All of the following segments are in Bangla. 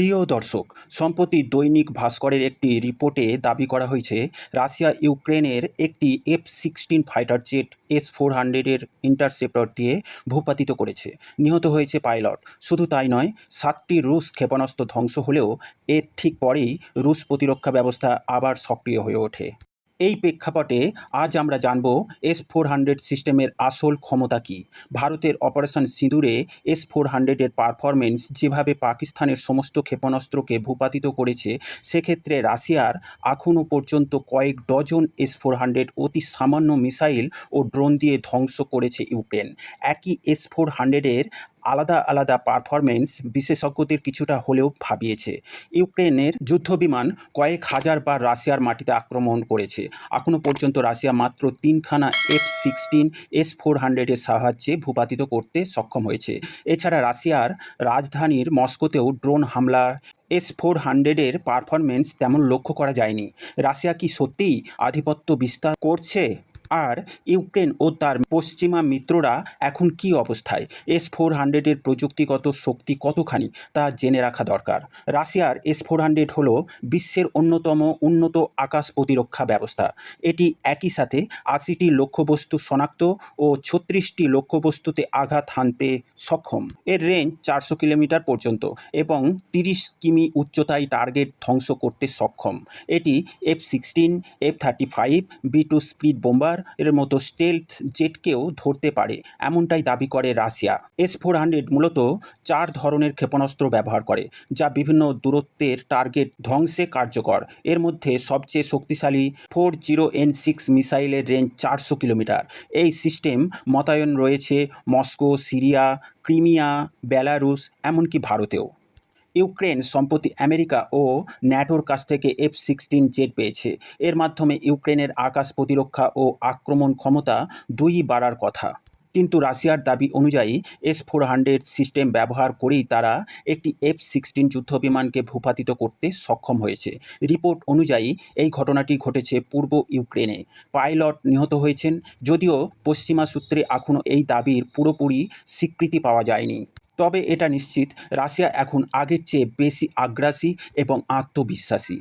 প্রিয় দর্শক, সম্প্রতি দৈনিক ভাস্করের একটি রিপোর্টে দাবি করা হয়েছে, রাশিয়া ইউক্রেনের একটি F sixteen fighter jet S four হান্ড্রেডের ইন্টারসেপ্টর দিয়ে ভূপাতিত করেছে। নিহত হয়েছে পাইলট। শুধু তাই নয়, সাতটি রুশ ক্ষেপণাস্ত্র ধ্বংস হলেও এর ঠিক পরেই রুশ প্রতিরক্ষা ব্যবস্থা আবার সক্রিয় হয়ে ওঠে। এই প্রেক্ষাপটে আজ আমরা জানব এস ফোর হান্ড্রেড সিস্টেমের আসল ক্ষমতা কী। ভারতের অপারেশন সিঁদুরে এস ফোর হান্ড্রেডের পারফরমেন্স যেভাবে পাকিস্তানের সমস্ত ক্ষেপণাস্ত্রকে ভূপাতিত করেছে, সেক্ষেত্রে রাশিয়ার এখনও পর্যন্ত কয়েক ডজন এস ফোর হান্ড্রেড অতি সামান্য মিসাইল ও ড্রোন দিয়ে ধ্বংস করেছে ইউক্রেন। একই এস ফোর হান্ড্রেডের আলাদা আলাদা পারফরমেন্স বিশেষজ্ঞদের কিছুটা হলেও ভাবিয়েছে। ইউক্রেনের যুদ্ধবিমান কয়েক হাজার বার রাশিয়ার মাটিতে আক্রমণ করেছে। এখনও পর্যন্ত রাশিয়া মাত্র তিনখানা এফ সিক্সটিন এস ফোর হান্ড্রেডের সাহায্যে ভূপাতিত করতে সক্ষম হয়েছে। এছাড়া রাশিয়ার রাজধানীর মস্কোতেও ড্রোন হামলা এস ফোর হান্ড্রেডের পারফরমেন্স তেমন লক্ষ্য করা যায়নি। রাশিয়া কি সত্যিই আধিপত্য বিস্তার করছে? আর ইউক্রেন ও তার পশ্চিমা মিত্ররা এখন কি অবস্থায়? এস ফোর হান্ড্রেডের প্রযুক্তিগত শক্তি কতখানি তা জেনে রাখা দরকার। রাশিয়ার এস ফোর হান্ড্রেড হল বিশ্বের অন্যতম উন্নত আকাশ প্রতিরক্ষা ব্যবস্থা। এটি একই সাথে আশিটি লক্ষ্যবস্তু শনাক্ত ও ছত্রিশটি লক্ষ্যবস্তুতে আঘাত হানতে সক্ষম। এর রেঞ্জ চারশো কিলোমিটার পর্যন্ত এবং তিরিশ কিমি উচ্চতায় টার্গেট ধ্বংস করতে সক্ষম। এটি F sixteen F thirty five B two speed bomber এর মতো স্টেলথ জেটকেও ধরতে পারে, এমনটাই দাবি করে রাশিয়া। এস ফোর হান্ড্রেড মূলত চার ধরনের ক্ষেপণাস্ত্র ব্যবহার করে, যা বিভিন্ন দূরত্বের টার্গেট ধ্বংসে কার্যকর। এর মধ্যে সবচেয়ে শক্তিশালী ফোর জিরো এন সিক্স মিসাইলের রেঞ্জ চারশো কিলোমিটার। এই সিস্টেম মোতায়েন রয়েছে মস্কো, সিরিয়া, ক্রিমিয়া বেলারুস এমনকি ভারতেও। ইউক্রেন সম্প্রতি আমেরিকা ও ন্যাটোর কাছ থেকে এফ সিক্সটিন জেট পেয়েছে। এর মাধ্যমে ইউক্রেনের আকাশ প্রতিরক্ষা ও আক্রমণ ক্ষমতা দুই বাড়ার কথা। কিন্তু রাশিয়ার দাবি অনুযায়ী এস ফোর হান্ড্রেড সিস্টেম ব্যবহার করেই তারা একটি এফ সিক্সটিন যুদ্ধবিমানকে ভূপাতিত করতে সক্ষম হয়েছে। রিপোর্ট অনুযায়ী এই ঘটনাটি ঘটেছে পূর্ব ইউক্রেনে। পাইলট নিহত হয়েছেন, যদিও পশ্চিমা সূত্রে এখনও এই দাবির পুরোপুরি স্বীকৃতি পাওয়া যায়নি। তবে এটা নিশ্চিত, রাশিয়া এখন আগের চেয়ে বেশি আগ্রাসী এবং আত্মবিশ্বাসী।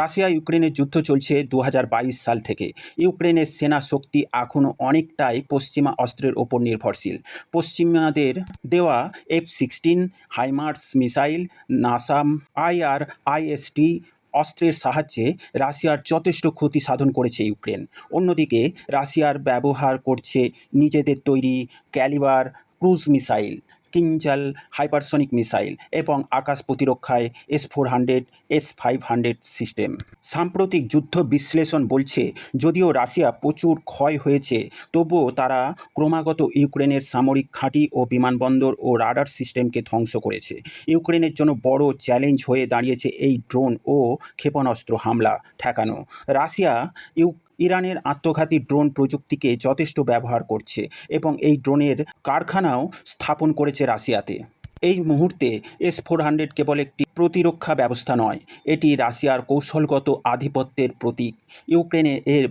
রাশিয়া ইউক্রেনের যুদ্ধ চলছে দু হাজার বাইশ সাল থেকে। ইউক্রেনের সেনা শক্তি এখনও অনেকটাই পশ্চিমা অস্ত্রের ওপর নির্ভরশীল। পশ্চিমাদের দেওয়া F sixteen, HIMARS missile, NASAMS I R I S T অস্ত্রের সাহায্যে রাশিয়ার যথেষ্ট ক্ষতি সাধন করেছে ইউক্রেন। অন্যদিকে, রাশিয়ার ব্যবহার করছে নিজেদের তৈরি calibre cruise missile. Kinzhal hypersonic missile এবং আকাশ প্রতিরক্ষায় S four hundred, S five hundred system. সাম্প্রতিক যুদ্ধ বিশ্লেষণ বলছে, যদিও রাশিয়া প্রচুর ক্ষয় হয়েছে, তবুও তারা ক্রমাগত ইউক্রেনের সামরিক ঘাঁটি ও বিমানবন্দর ও রাডার সিস্টেমকে ধ্বংস করেছে। ইউক্রেনের জন্য বড় চ্যালেঞ্জ হয়ে দাঁড়িয়েছে এই ড্রোন ও ক্ষেপণাস্ত্র হামলা ঠেকানো। রাশিয়া ইউ ইরানের আত্মঘাতী ড্রোন প্রযুক্তিকে যথেষ্ট ব্যবহার করছে এবং এই ড্রোনের কারখানাও স্থাপন করেছে রাশিয়াতে। এই মুহূর্তে এস ফোর হান্ড্রেড কেবল একটি প্রতিরক্ষা ব্যবস্থা নয়, এটি রাশিয়ার কৌশলগত আধিপত্যের প্রতীক। ইউক্রেনে এর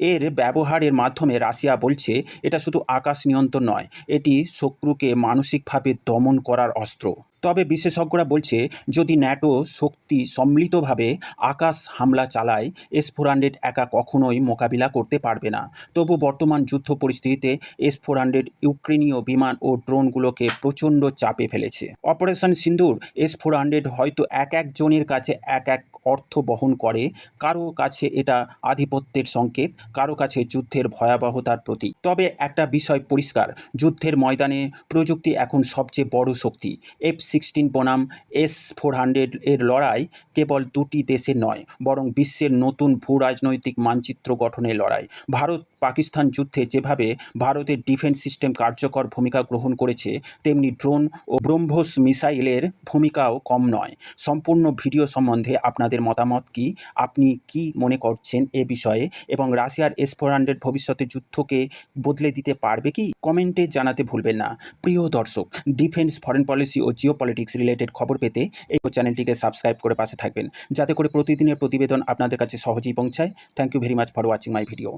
এর ব্যবহারের মাধ্যমে রাশিয়া বলছে, এটা শুধু আকাশ নিয়ন্ত্রণ নয়, এটি শত্রুকে মানসিকভাবে দমন করার অস্ত্র। তবে বিশেষজ্ঞরা বলছে, যদি ন্যাটো শক্তি সম্মিলিতভাবে আকাশ হামলা চালায় এস ফোর হান্ড্রেড একা কখনোই মোকাবিলা করতে পারবে না। তবু বর্তমান যুদ্ধ পরিস্থিতিতে এস ফোর হান্ড্রেড ইউক্রেনীয় বিমান ও ড্রোনগুলোকে প্রচণ্ড চাপে ফেলেছে। Operation Sindoor S four hundred হয়তো এক একজনের কাছে এক এক অর্থ বহন করে, কারও কাছে এটা আধিপত্যের সংকেত, কারও কাছে যুদ্ধের ভয়াবহতার প্রতীক। তবে একটা বিষয় পরিষ্কার, যুদ্ধের ময়দানে প্রযুক্তি এখন সবচেয়ে বড় শক্তি এফ সিক্সটিন বনাম এস ফোর হান্ড্রেড এর লড়াই কেবল দুটি দেশের নয়, বরং বিশ্বের নতুন ভূ রাজনৈতিক মানচিত্র গঠনের লড়াই। ভারত পাকিস্তান যুদ্ধে যেভাবে ভারতের ডিফেন্স সিস্টেম কার্যকর ভূমিকা গ্রহণ করেছে, তেমনি ড্রোন ও ব্রহ্মোস মিসাইলের ভূমিকাও কম নয়। সম্পূর্ণ ভিডিও সম্বন্ধে আপনাদের মতামত কি? আপনি কি মনে করছেন এ বিষয়ে? এবং রাশিয়ার এস ফোর হান্ড্রেড ভবিষ্যতে যুদ্ধকে বদলে দিতে পারবে কি? কমেন্টে জানাতে ভুলবেন না। প্রিয় দর্শক, ডিফেন্স, ফরেন পলিসি ও জিও পলিটিক্স রিলেটেড খবর পেতে এই চ্যানেলটিকে সাবস্ক্রাইব করে পাশে থাকবেন। যাতে করে প্রতিদিনের প্রতিবেদন আপনাদের কাছে সহজেই পৌঁছায়। Thank you very much for watching my video